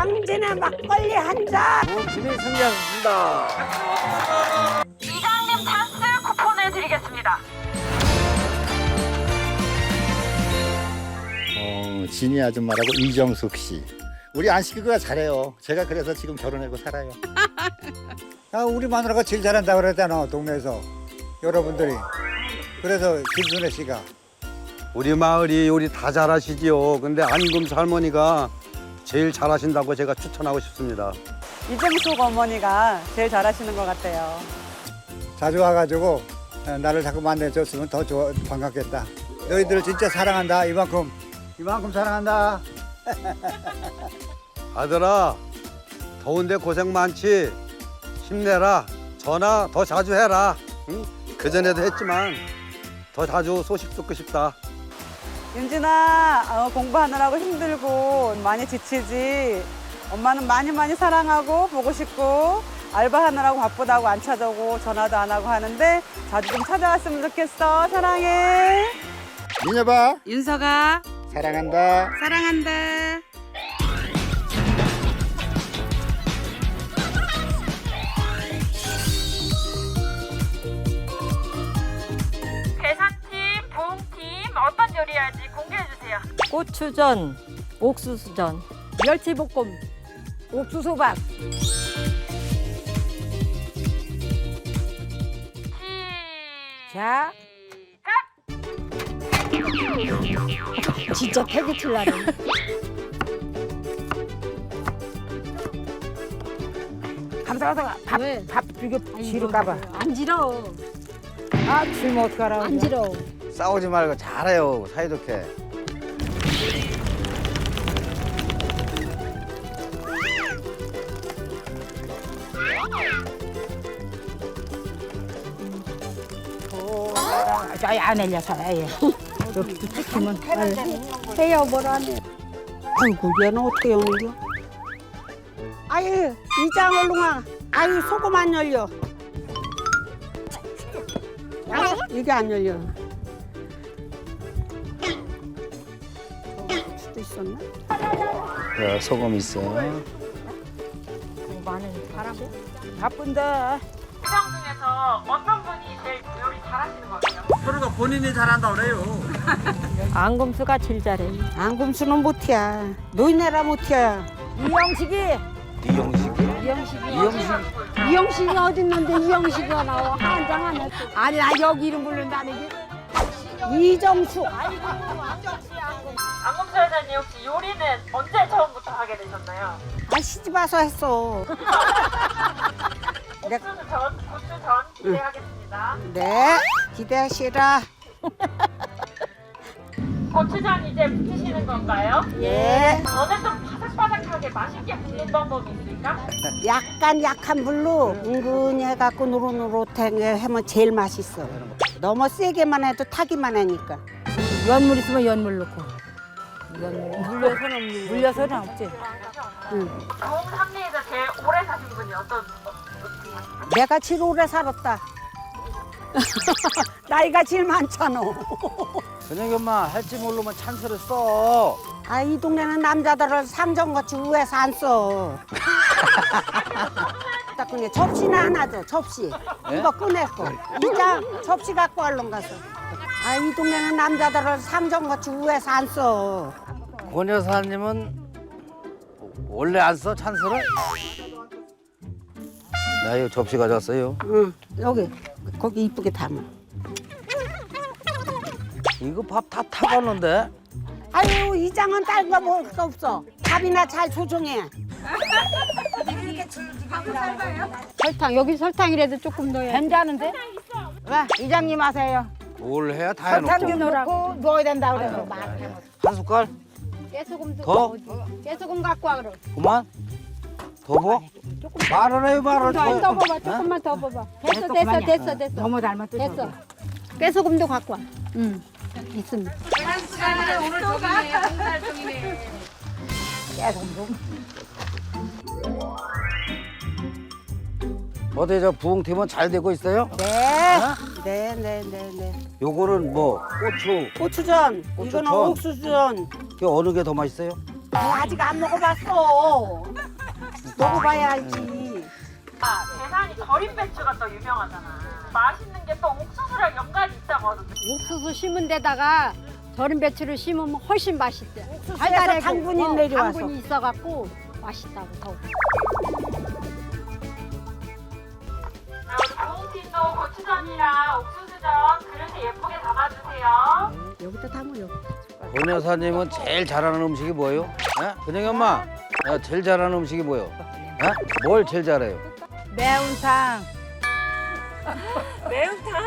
당진의 막걸리 한 잔. 팀이 승리하셨습니다. 이장님 찬스 쿠폰을 드리겠습니다. 어, 진이 아줌마라고 이정숙 씨. 우리 안식이가 잘해요. 제가 그래서 지금 결혼하고 살아요. 아, 우리 마누라가 제일 잘한다 그랬잖아 동네에서 여러분들이 그래서 김순애 씨가 우리 마을이 요리 다 잘하시지요. 근데 안금수 할머니가 제일 잘하신다고 제가 추천하고 싶습니다. 이정숙 어머니가 제일 잘하시는 것 같아요. 자주 와가지고 어, 나를 자꾸 만나줬으면 더 좋아, 반갑겠다 너희들 진짜 사랑한다 이만큼 이만큼 사랑한다 아들아, 더운데 고생 많지. 힘내라. 전화 더 자주 해라. 응? 그전에도 했지만 더 자주 소식 듣고 싶다. 윤진아, 어, 공부하느라고 힘들고 많이 지치지. 엄마는 많이 많이 사랑하고 보고 싶고 알바하느라고 바쁘다고 안 찾아오고 전화도 안 하고 하는데 자주 좀 찾아왔으면 좋겠어. 사랑해. 민여봐, 윤서가 사랑한다. 사랑한다. 고추전, 옥수수전, 멸치볶음, 옥수수밥. 자, 진짜 패기 칠라네. 감사하다가 밥, 왜? 밥 비교 지를까봐. 안 지러. 아, 주면 어떡하라고. 안 지러. 싸우지 말고 잘해요. 사이좋게. 저안 흘려서 예. 여기 찍히면 해요, 뭐라네. 아이고 얘는 어떻게 열려? 아유 이장 얼룽아 아유 소금 안 열려 아, 이게 안 열려 어, 수도 있었나? 자, 소금 있어. 많은 바람. 바쁜데 구경 중에서 어떤 분이 제일 요리 잘하시는 것 같아요? 서로가 본인이 잘한다 그래요. 안금수가 제일 잘해. 안금수는 못이야 노인네라 못이야 이영식이. 이영식. 이영식이. 이영식. 이영식이 어디 있는데 이영식이가 나와? 한장 안 했어. 아니 나 여기 이름 부른다는 게 이정수 안금수 여사님 혹시 요리는 언제 처음부터 하게 되셨나요? 아 시집 와서 했어 네. 옥수수전, 고추 전 기대하겠습니다. 네 기대하시라 고추전 이제 붙이시는 건가요? 예 어제 좀 바삭바삭하게 맛있게 붓는 방법이 있을까? 약간 약한 불로 은근히 해갖고 노릇노릇하게 하면 제일 맛있어. 너무 세게만 해도 타기만 하니까. 연물 있으면 연물 넣고. 연물. 물려서는 없는 물려서는 없지. 좋은 상태에서 제일 오래 사신 분이 어떤? 내가 제일 오래 살았다. 나이가 제일 많잖아. 근영이 엄마 할지 모르면 찬스를 써. 아, 이 동네는 남자들을 상정같이 우에서 안 써. 딱 그냥 접시나 하나 줘, 접시. 이거 꺼냈고. 이장 접시 갖고 얼른 가서. 아, 이 동네는 남자들을 상정같이 우에서 안 써. 권 여사님은 원래 안 써 찬스를? 나 이거 접시 가져왔어요. 응, 여기. 거기 이쁘게 담아. 이거 밥 다 타갔는데? 아유 이장은 딴거 먹을 거 없어 밥이나 잘 조정해 설탕 여기 설탕이라도 조금 넣어야. 괜찮은데? 와 이장님 하세요 뭘 해야 다 설탕 해놓고. 좀 넣고 넣어야 된다 그래서 한 숟갈? 깨소금도 더? 깨소금 갖고 와 그럼. 그만? 더 뭐? 말을 해요 말을 조금 더 봐봐. 조금만 더 봐봐. 됐어 됐어 됐어 됐어. 너무 닮았다 됐어. 깨소금도 갖고 와. 응. 있습니다. 어디 저 부흥팀은 잘 되고 있어요? 네. 네 네 네 네 요거는 뭐 고추 고추전 고추전. 이거는 옥수수전 그 어느 게 더 맛있어요? 나 아직 안 먹어봤어. 먹어봐야 알지. 아, 대산이 절임 배추가 또 유명하잖아. 맛있는 게 또 옥수수랑 연관이 있다고 하던데. 옥수수 심은 데다가 절임 배추를 심으면 훨씬 맛있대. 옥수수에서 당분이 어, 내려와서. 당분이 있어갖고 맛있다고 더 고추전이랑 옥수수전 그릇에 예쁘게 담아주세요. 여기다 담아 여기. 본 여사님은 제일 잘하는 음식이 뭐예요? 예? 근영이 엄마, 야, 제일 잘하는 음식이 뭐예요? 예? 뭘 제일 잘해요? 매운탕. 매운탕?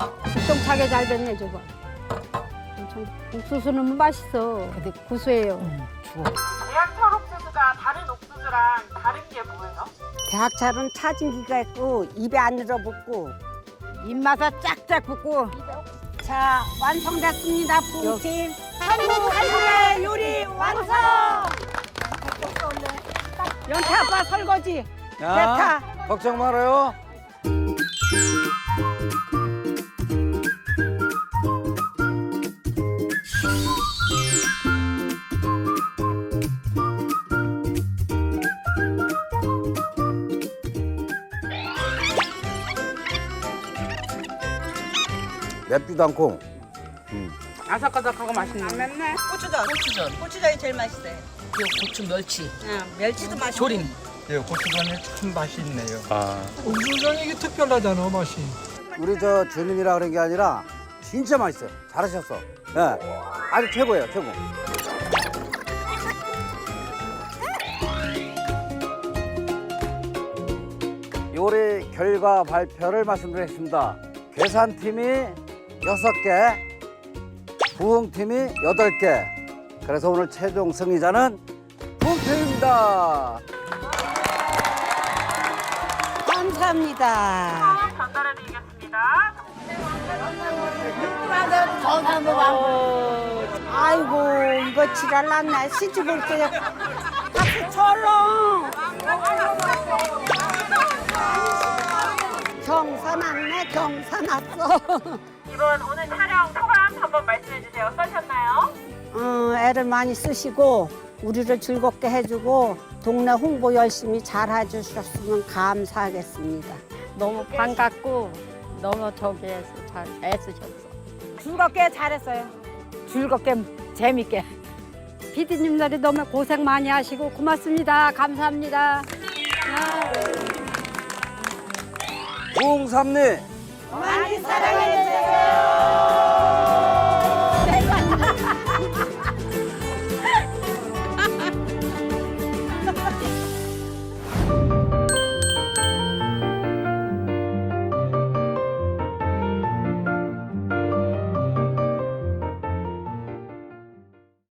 엄청 차게 잘 됐네 저거. 엄청 옥수수는 맛있어. 근데 고소해요. 대학철 옥수수가 다른 옥수수랑 다른 게 뭐예요? 대학살은 차진기가 있고 입에 안 늘어붙고. 입맛에 짝짝 붙고. 자 완성됐습니다 부팀. 한국 할매 요리 완성. 연태 아빠 설거지. 야, 됐다. 걱정 말아요. 맵지도 않고 아삭아삭하고 맛있네. 고추전. 고추전. 고추전이 제일 맛있어요. 고추 멸치. 응, 멸치도 맛있고. 조림. 예, 고추전에 참 맛이 있네요. 옥수수전이 이게 특별하잖아 맛이. 우리 저 주민이라 그런 게 아니라 진짜 맛있어요. 잘하셨어. 예, 아주 최고예요, 최고. 요리 결과 발표를 말씀드리겠습니다. 계산팀이 여섯 개, 부흥팀이 여덟 개. 그래서 오늘 최종 승리자는 부흥팀입니다. 감사합니다. 전달해드리겠습니다. 아이고 이거 지랄 났네. 시집 올 때. 박수 철렁. 경사 났네 경사 났어. 이번 오늘 촬영 소감 한번 말씀해 주세요. 어떠셨나요? 어, 애를 많이 쓰시고 우리를 즐겁게 해주고 동네 홍보 열심히 잘 해주셨으면 감사하겠습니다. 너무 반갑고 너무 저기 잘 애쓰셨어. 즐겁게 잘했어요. 즐겁게 재밌게. 피디님들이 너무 고생 많이 하시고 고맙습니다. 감사합니다. 부흥삼리 많이 사랑해 주세요.